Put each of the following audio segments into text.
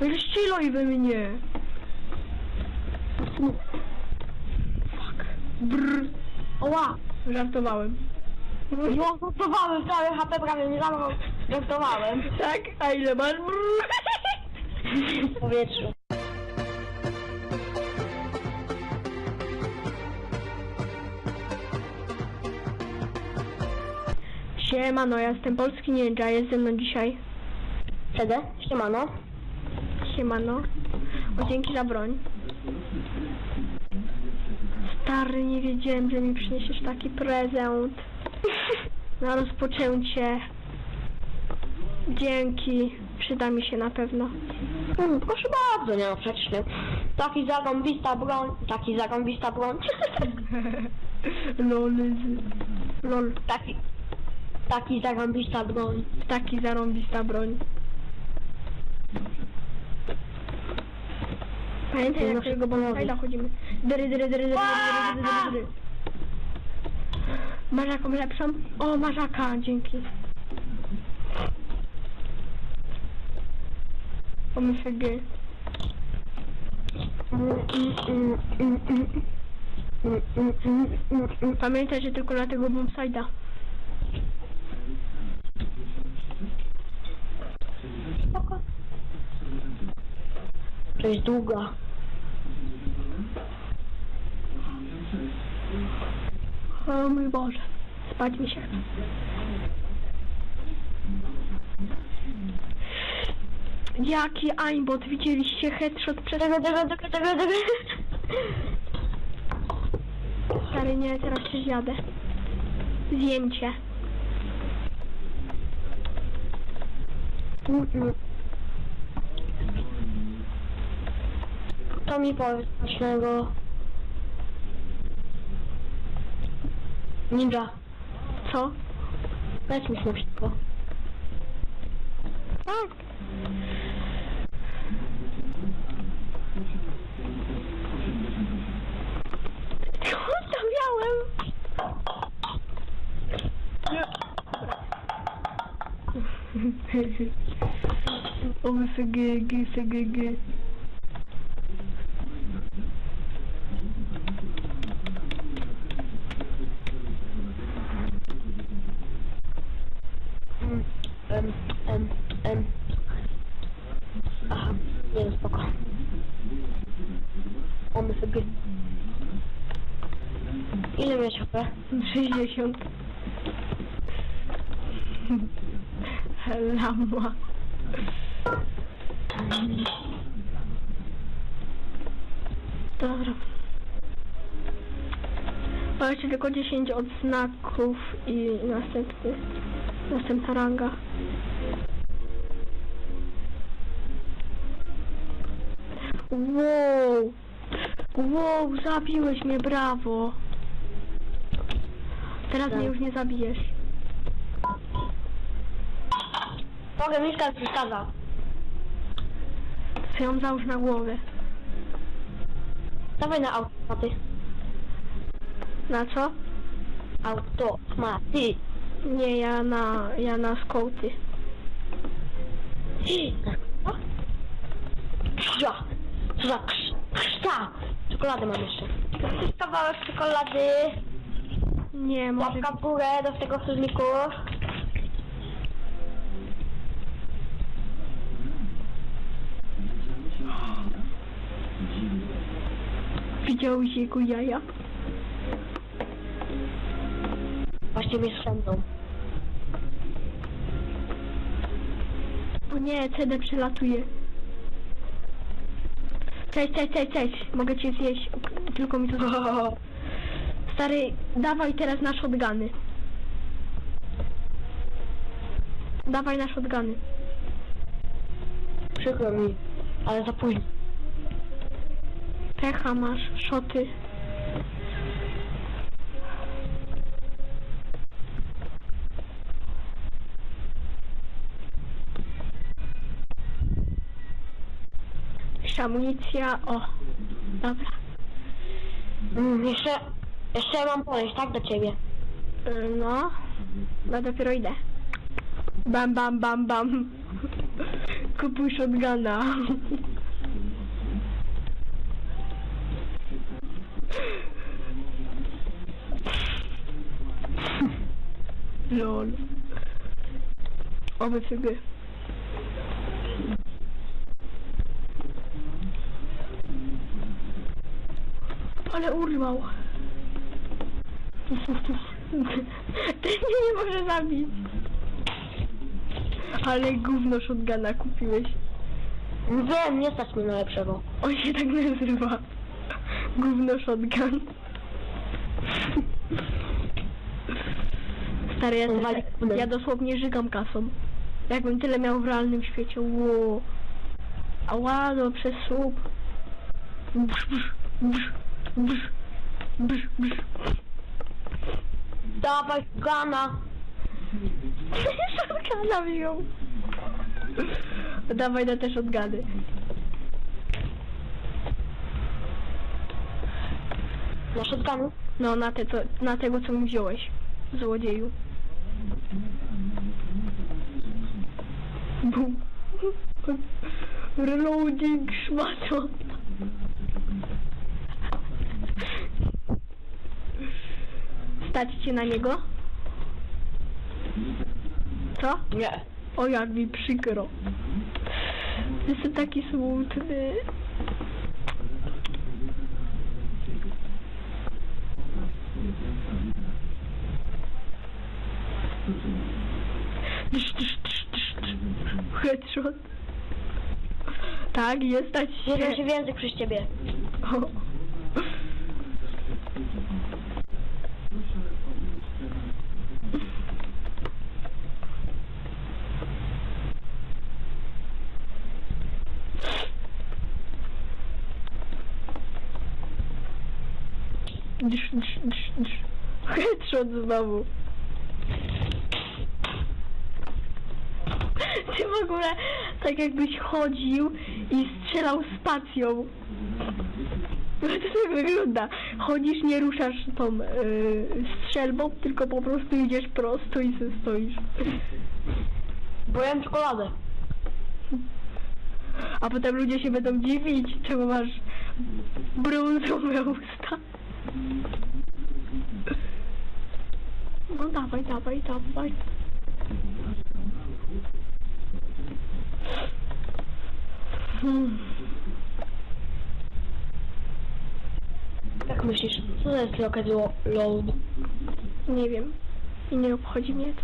Ściloj we mnie! Fuck. Brr. Oła! Żartowałem. No, żartowałem, cały HP prawie nie zabrał. Żartowałem. Tak? A ile masz? Brr. W powietrzu. Siemano, ja jestem Polski Ninja, jest ze mną dzisiaj. Wtedy? Siemano. Siemano. O, dzięki za broń. Stary, nie wiedziałem, że mi przyniesiesz taki prezent. Na rozpoczęcie. Dzięki. Przyda mi się na pewno. Hmm, proszę bardzo, nie no przecież nie. Taki zarąbista broń, taki zarąbista broń. Lol. Lol. taki, taki zarąbista broń. Taki zarąbista broń. Pamiętaj jak naszego bonowi. chodzimy. Dyry, dyry, dyry, dyry, dyry, dyry, dyry. Masz jaką lepszą? O, masz jaka, dzięki. Pomyśl sobie. Pamiętaj, że tylko na tego bombsajda. To jest długa. O mój Boże. Spać mi się. Jaki aimbot, widzieliście headshot przez... Tego, tego, tego, tego, tego. Stary, nie, teraz się zjadę. Zjem cię. To mi powiedz smacznego. Ninja, Co? powiedz mi smacznego. Tak. Skąd to miałem? O, FGG, FGG. Mm, em, em, em. Aha, nie no spoko. O, my sobie... Ile miałeś HP? 60. Lama. Dobra. Mam jeszcze tylko 10 odznaków i następny, następna ranga. Wow! Wow, zabiłeś mnie, brawo! Teraz mnie już nie zabijesz. Mogę mieszkać przeszkadza. Co ją załóż na głowę. Dawaj na automaty. Na co? Automaty. Nie, ja na, ja na skołty. Ja. Co za krz... Krzta. Czekoladę mam jeszcze. Kawałek czekolady? Nie, może... Łapka w górę do tego filmiku. Widziałeś jego jaja? Właśnie mnie swędzą. O nie, CD przelatuje. Cześć, cześć, cześć, cześć. Mogę cię zjeść, tylko mi to... Stary, dawaj teraz na shotguny. Dawaj na shotguny. Przykro mi, ale za późno. Pecha masz, szoty. Jeszcze amunicja, o. Dobra. Mm, jeszcze... Jeszcze mam podejść, tak, do ciebie. Y, No, no dopiero idę. Bam, bam, bam, bam. kupuj shotguna. Lol. Sobie. Ale urwał. Ten mnie nie może zabić. Ale gówno shotguna kupiłeś. Wiem, nie stać mnie na lepszego. On się tak nazywa. Gówno shotgun. Stary, ja, kulę. ja dosłownie żygam kasą. Jakbym tyle miał w realnym świecie. Ło. Ała, no przez słup. Brz, brz, brz, brz, brz, brz. Dawaj gana. Shotguna wziął. Dawaj na te shotguny. Na shotgunu? No, na, te, co, na tego, co mi wziąłeś. Złodzieju. Bum. Reloading szmato. Stać cię na niego? Co? Nie. O, jak mi przykro. Jestem taki smutny. Headshot. Tak, jest stać się się. w język przez ciebie. O. Headshot znowu. Ty w ogóle tak jakbyś chodził i strzelał spacją. No to tak wygląda. Chodzisz, nie ruszasz tą yy, strzelbą, tylko po prostu idziesz prosto i se stoisz. Bo jem czekoladę. A potem ludzie się będą dziwić, czemu masz brązowe usta. No dawaj, dawaj, dawaj. Jak myślisz, co to jest loket lo- load? Nie wiem. I nie obchodzi mnie to.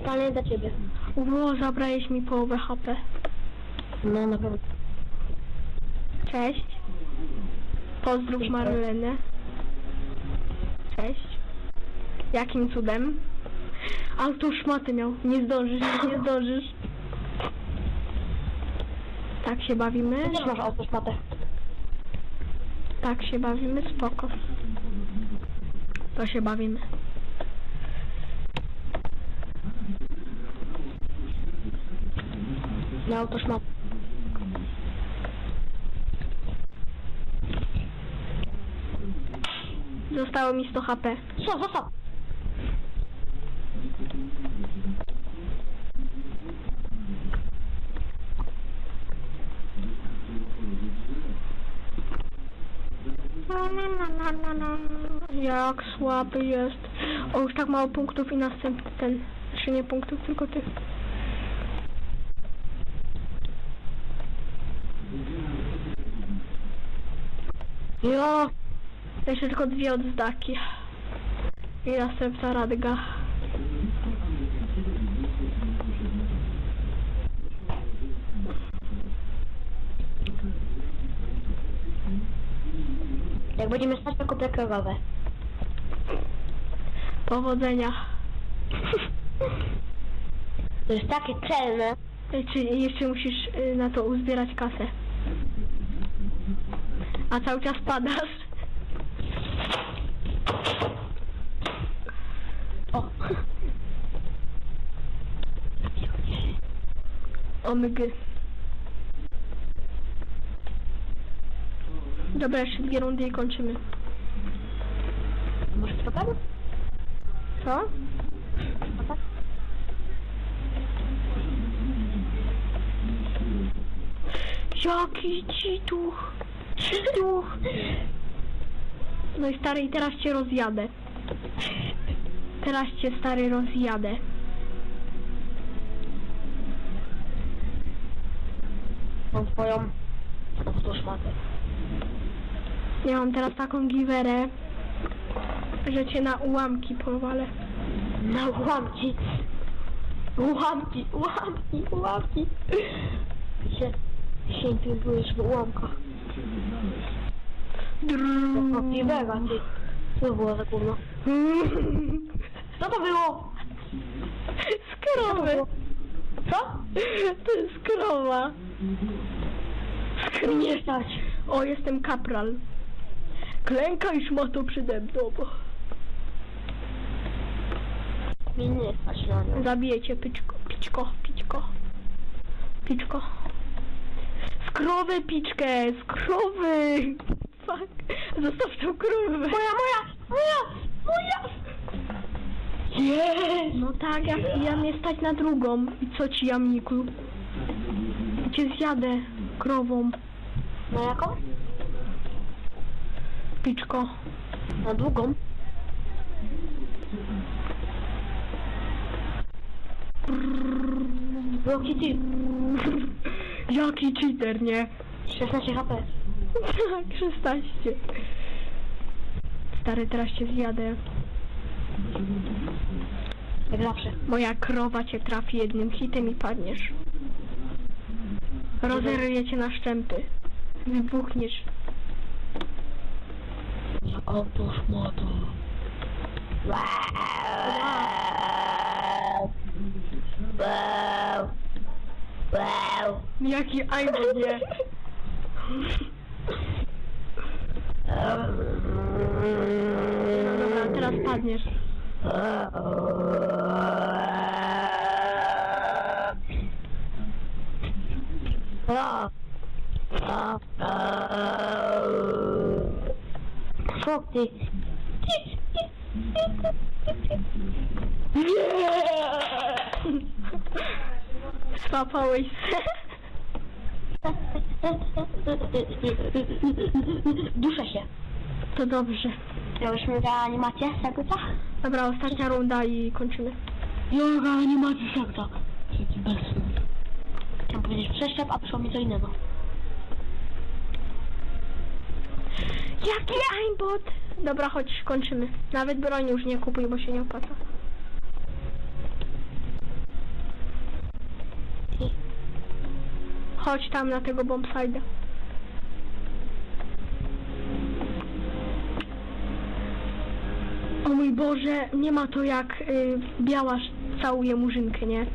Pytanie dla ciebie. Ło, zabrałeś mi połowę HP. No na pewno. Cześć. Pozdrów Marlenę. Cześć. Jakim cudem? Auto szmaty miał. Nie zdążysz, nie zdążysz. Tak się bawimy. Ty też masz autoszmatę. Tak się bawimy, spoko. To się bawimy. Na autoszmatę. Zostało mi 100 HP. Co, co, Jak słaby jest. O, już tak mało punktów i następny ten. Znaczy nie punktów, tylko tych. Jo, Jeszcze tylko dwie odzdaki. I następna radga. Będziemy stać, kupię krowę. Powodzenia. To jest takie celne. Ej, Czy jeszcze musisz y, na to uzbierać kasę? A cały czas padasz? O, Omygy. Dobra, jeszcze dwie rundy i kończymy. może z papieru? Co? Jaki cituch! Cituch! No i stary, i teraz cię rozjadę. Teraz cię stary rozjadę. Mam twoją... No to szmatę. Ja mam teraz taką giwerę, że cię na ułamki powalę. Na ułamki. Ułamki, ułamki, ułamki. Się, się byłeś w ułamkach. Piwega, ty. Co to było za gówno? Co to było? Skrowy! Co? To jest krowa. Nie stać. O, jestem kapral. Klękaj szmato przede mną. Mnie nie stać na nią. Zabiję cię, piczko, piczko, piczko. Piczko. Skrowy piczkę, skrowy! Fuck. Zostaw tą krowę. Moja, moja, moja, moja. Jest. No tak, ja, ja mnie stać na drugą. I co ci, jamniku? Cię zjadę krową, Na jaką? Piczko. Na długą. Jaki ty? Jaki cheater, nie? 16 HP. Tak, 16. Stary, teraz cię zjadę. Jak zawsze. Moja krowa cię trafi jednym hitem i padniesz. Rozerwie cię na szczępy. Wybuchniesz. Moto. Jaki aimbot, nie? No dobra, teraz padniesz. Co ty? Swapałeś se. Duszę się. To dobrze. Miałyśmy reanimację serca? Dobra, ostatnia runda i kończymy. Yoga animacja serca. Bez Chciałem powiedzieć przeszczep, a przyszło mi co innego. Jaki aimbot? Dobra, chodź, kończymy. Nawet broni już nie kupuj, bo się nie opłaca. Chodź tam na tego bombside'a. O mój Boże, nie ma to jak y, białasz całuje murzynkę, nie?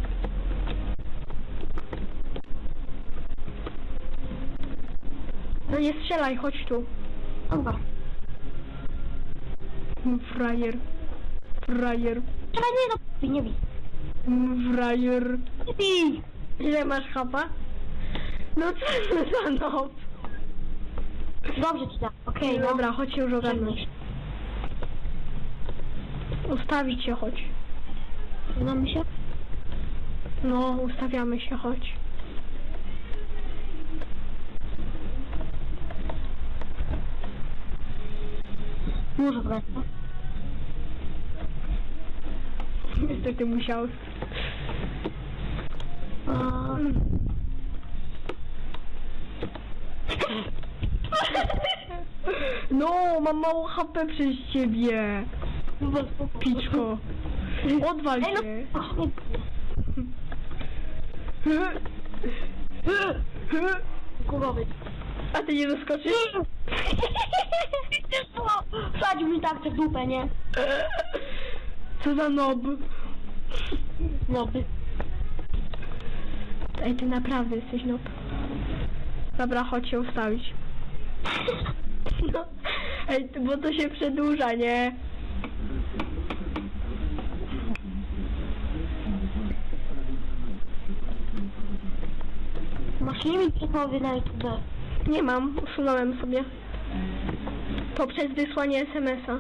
No nie strzelaj, chodź tu. Dobra. Frajer. Frajer. Czekaj, nie no, ty nie bij. Frajer. Nie bij. Ile masz chapa? No co za nob? Dobrze ci da. Okej, no. Dobra, chodź się już ogarnąć. Ustawić się, chodź. Znamy się? No, ustawiamy się, chodź. Wreszcie. Niestety musiał. A... No, mam mało HP przez ciebie. Piczko. Odwal no, się. Kurowy. A ty nie doskoczysz? Wsadził mi tak w dupę, nie? Co za nob? No, by. Ej, ty naprawdę jesteś nob. Dobra, chodź się ustawić. No. Ej, bo to się przedłuża, nie? Masz limit przekowy na YouTube. Nie mam, usunąłem sobie. Poprzez wysłanie SMS-a.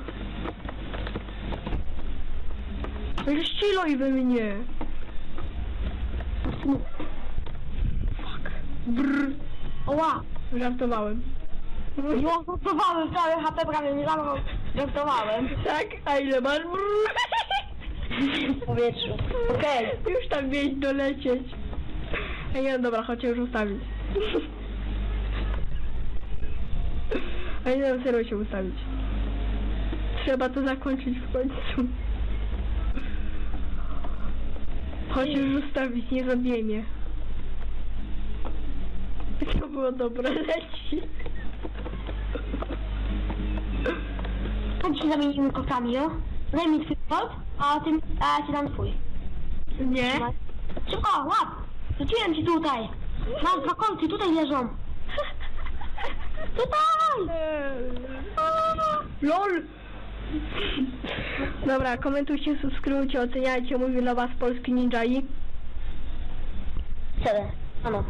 No i ściloj we mnie. Fuck. Brr. Oła! Żartowałem. Jo, żartowałem, prawie HP prawie nie zabrał. Żartowałem. Tak? A ile masz? W powietrzu. Okej. Już tam mieć dolecieć. Ej, nie, dobra, chodź już ustawić. Ej, nie, serio się ustawić. Trzeba to zakończyć w końcu. Chodź już ustawić, nie zabije mnie. To było dobre, leci. Chodź się zamienimy kotami, jo? Daj mi twój kot, a ty, a ja ci dam twój. Nie? Szybko, łap! Rzuciłem ci tutaj. Mam dwa kolcy, tutaj leżą. Tutaj! LOL! Dobra, komentujcie, subskrybujcie, oceniajcie, mówił dla was Polski Ninja i... Cele. Ano.